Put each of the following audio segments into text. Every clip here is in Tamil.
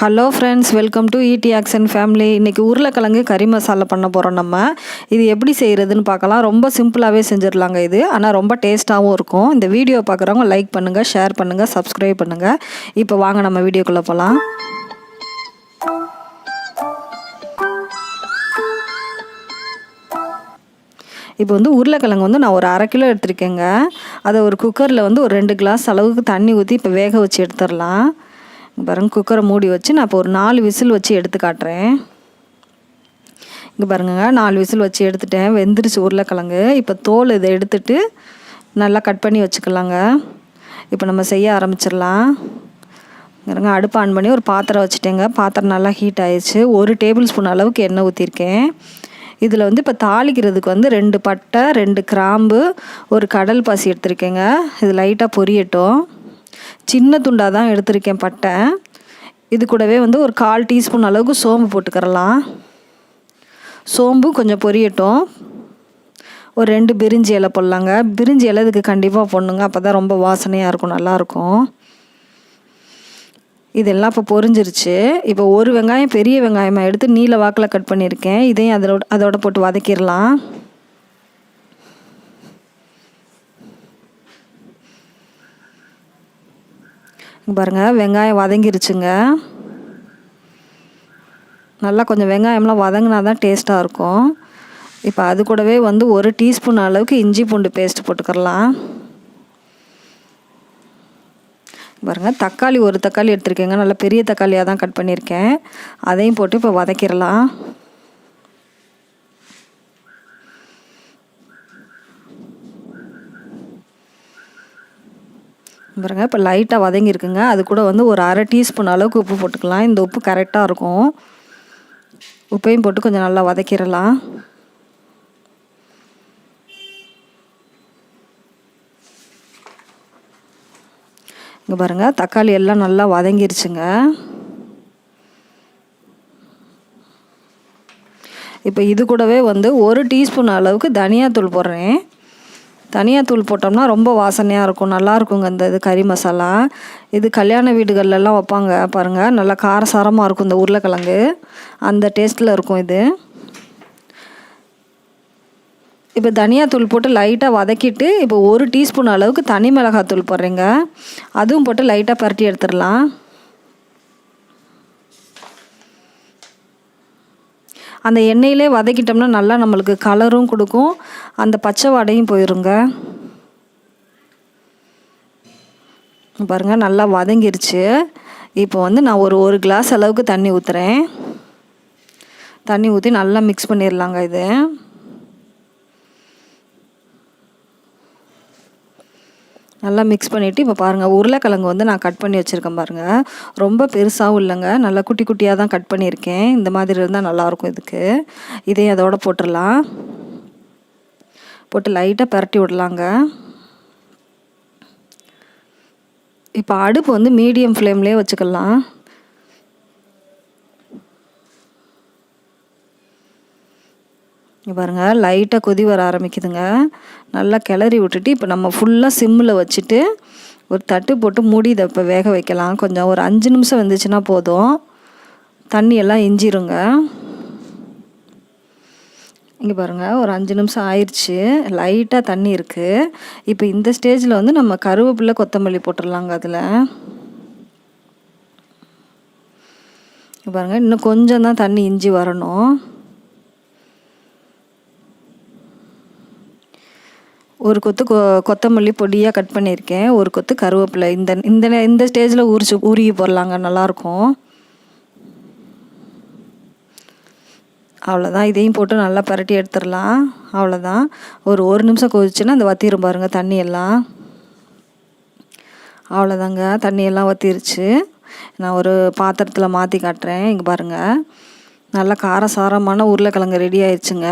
Hello friends welcome to ED action family இன்றைக்கி உருளைக்கிழங்கு கறி மசாலா பண்ண போகிறோம் நம்ம. இது எப்படி செய்கிறதுன்னு பார்க்கலாம். ரொம்ப சிம்பிளாகவே செஞ்சிடலாங்க இது. ஆனால் ரொம்ப டேஸ்ட்டாகவும் இருக்கும். இந்த வீடியோ பார்க்குறவங்க லைக் பண்ணுங்கள் ஷேர் பண்ணுங்கள் சப்ஸ்கிரைப் பண்ணுங்கள் இப்போ வாங்க நம்ம வீடியோக்குள்ளே போகலாம் இப்போ வந்து உருளைக்கிழங்கு வந்து நான் ஒரு அரை கிலோ எடுத்திருக்கேங்க. அதை ஒரு குக்கரில் வந்து ஒரு ரெண்டு கிளாஸ் அளவுக்கு தண்ணி ஊற்றி இப்போ வேக வச்சு எடுத்துடலாம். பாருங்கள் குக்கரை மூடி வச்சு நான் இப்போ ஒரு நாலு விசில் வச்சு எடுத்து காட்டுறேன். இங்கே பாருங்க நாலு விசில் வச்சு எடுத்துட்டேன். வெந்துருச்சு உருளைக்கிழங்கு. இப்போ தோல் இதை எடுத்துட்டு நல்லா கட் பண்ணி வச்சுக்கலாங்க. இப்போ நம்ம செய்ய ஆரம்பிச்சிடலாம். பாருங்க அடுப்பு ஆன் பண்ணி ஒரு பாத்திரம் வச்சுட்டேங்க. பாத்திரம் நல்லா ஹீட் ஆயிடுச்சு. ஒரு டேபிள் ஸ்பூன் அளவுக்கு எண்ணெய் ஊற்றிருக்கேன் இதில் வந்து இப்போ தாளிக்கிறதுக்கு வந்து ரெண்டு பட்டை ரெண்டு கிராம்பு ஒரு கடல் பாசி எடுத்திருக்கேங்க. இது லைட்டாக பொரியட்டும். சின்ன துண்டாக தான் எடுத்திருக்கேன் பட்டை. இது கூடவே வந்து ஒரு கால் டீஸ்பூன் அளவுக்கு சோம்பு போட்டுக்கிறலாம். சோம்பு கொஞ்சம் பொரியட்டும். ஒரு ரெண்டு பிரிஞ்சி இலை போடலாங்க. பிரிஞ்சி இலை இதுக்கு கண்டிப்பாக போடணுங்க. அப்போ தான் ரொம்ப வாசனையாக இருக்கும் நல்லாயிருக்கும் இதெல்லாம் இப்போ பொரிஞ்சிருச்சு. இப்போ ஒரு வெங்காயம் பெரிய வெங்காயமாக எடுத்து நீல வாக்கில் கட் பண்ணியிருக்கேன். இதையும் அதோட அதோட போட்டு வதக்கிடலாம். பாருங்கள் வெங்காயம் வதங்கிருச்சுங்க. நல்லா கொஞ்சம் வெங்காயம்லாம் வதங்கினா தான் டேஸ்ட்டாக இருக்கும். இப்போ அது கூடவே வந்து ஒரு டீஸ்பூன் அளவுக்கு இஞ்சி பூண்டு பேஸ்ட் போட்டுக்கிறலாம். பாருங்கள் தக்காளி ஒரு தக்காளி எடுத்துருக்கேங்க. நல்லா பெரிய தக்காளியாக தான் கட் பண்ணியிருக்கேன். அதையும் போட்டு இப்போ வதக்கிடலாம். பாருங்கள் இப்போ லைட்டாக வதங்கியிருக்குங்க அது கூட வந்து ஒரு அரை டீஸ்பூன் அளவுக்கு உப்பு போட்டுக்கலாம். இந்த உப்பு கரெக்டாக இருக்கும். உப்பையும் போட்டு கொஞ்சம் நல்லா வதக்கிடலாம். இங்கே பாருங்கள் தக்காளி எல்லாம் நல்லா வதங்கிருச்சுங்க. இப்போ இது கூடவே வந்து ஒரு டீஸ்பூன் அளவுக்கு தனியாத்தூள் போடுறேன். தனியாத்தூள் போட்டோம்னா ரொம்ப வாசனையாக இருக்கும். நல்லா இருக்குங்க இந்த இது கறி மசாலா. இது கல்யாண வீடுகள்லாம் வைப்பாங்க பாருங்கள் நல்லா காரசாரமாக இருக்கும் இந்த உருளைக்கிழங்கு. அந்த டேஸ்ட்டில் இருக்கும் இது. இப்போ தனியாத்தூள் போட்டு லைட்டாக வதக்கிட்டு இப்போ ஒரு டீஸ்பூன் அளவுக்கு தனி மிளகாத்தூள் போடுறீங்க. அதுவும் போட்டு லைட்டாக பரட்டி எடுத்துடலாம். அந்த எண்ணெயிலே வதக்கிட்டோம்னா நல்லா நம்மளுக்கு கலரும் கொடுக்கும். அந்த பச்சை வடையும் போயிருங்க. பாருங்கள் நல்லா வதங்கிருச்சு. இப்போ வந்து நான் ஒரு ஒரு கிளாஸ் அளவுக்கு தண்ணி ஊற்றுறேன் தண்ணி ஊற்றி நல்லா மிக்ஸ் பண்ணிடலாங்க இது. நல்லா மிக்ஸ் பண்ணிவிட்டு இப்போ பாருங்கள் உருளைக்கிழங்கு வந்து நான் கட் பண்ணி வச்சுருக்கேன் பாருங்கள் ரொம்ப பெருசாகவும் இல்லைங்க. நல்லா குட்டி குட்டியாக தான் கட் பண்ணியிருக்கேன். இந்த மாதிரி இருந்தால் நல்லாயிருக்கும் இதுக்கு. இதையும் அதோட போட்டுடலாம். போட்டு லைட்டாக பரட்டி விடலாங்க. இப்போ அடுப்பு வந்து மீடியம் ஃப்ளேம்லேயே வச்சுக்கலாம். பாருங்கள் லைட்டாக கொதி வர ஆரம்பிக்குதுங்க. நல்லா கிளறி விட்டுட்டு இப்போ நம்ம ஃபுல்லாக சிம்மில் வச்சுட்டு ஒரு தட்டு போட்டு மூடி இதை இப்போ வேக வைக்கலாம். கொஞ்சம் ஒரு அஞ்சு நிமிஷம் வந்துச்சுன்னா போதும். தண்ணியெல்லாம் இஞ்சிருங்க. இங்கே பாருங்கள் ஒரு அஞ்சு நிமிஷம் ஆயிடுச்சு லைட்டாக தண்ணி இருக்குது இப்போ இந்த ஸ்டேஜில் வந்து நம்ம கருவேப்பிலை கொத்தமல்லி போட்டுடலாங்க அதில். பாருங்கள் இன்னும் கொஞ்சம் தான் தண்ணி இஞ்சி வரணும். ஒரு கொத்து கொ கொத்தமல்லி பொடியாக கட் பண்ணியிருக்கேன். ஒரு கொத்து கருவேப்பிலை. இந்த இந்த இந்த ஸ்டேஜில் உரிச்சு உருகி போடலாங்க. நல்லாயிருக்கும். அவ்வளோதான் இதையும் போட்டு நல்லா பரட்டி எடுத்துடலாம். அவ்வளோதான் ஒரு ஒரு நிமிஷம் கொதிச்சுன்னா அந்த வத்திரும் பாருங்கள் தண்ணியெல்லாம். அவ்வளோதாங்க தண்ணியெல்லாம் வத்திருச்சு. நான் ஒரு பாத்திரத்தில் மாற்றி காட்டுறேன். இங்கே பாருங்கள் நல்லா காரசாரமான உருளைக்கிழங்கு ரெடி ஆயிடுச்சுங்க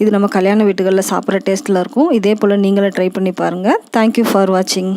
இது நம்ம கல்யாண வீட்டுகளில் சாப்பிட்ற டேஸ்ட்டில் இருக்கும். இதே போல் நீங்களும் ட்ரை பண்ணி பாருங்கள் தேங்க்யூ ஃபார் வாட்சிங்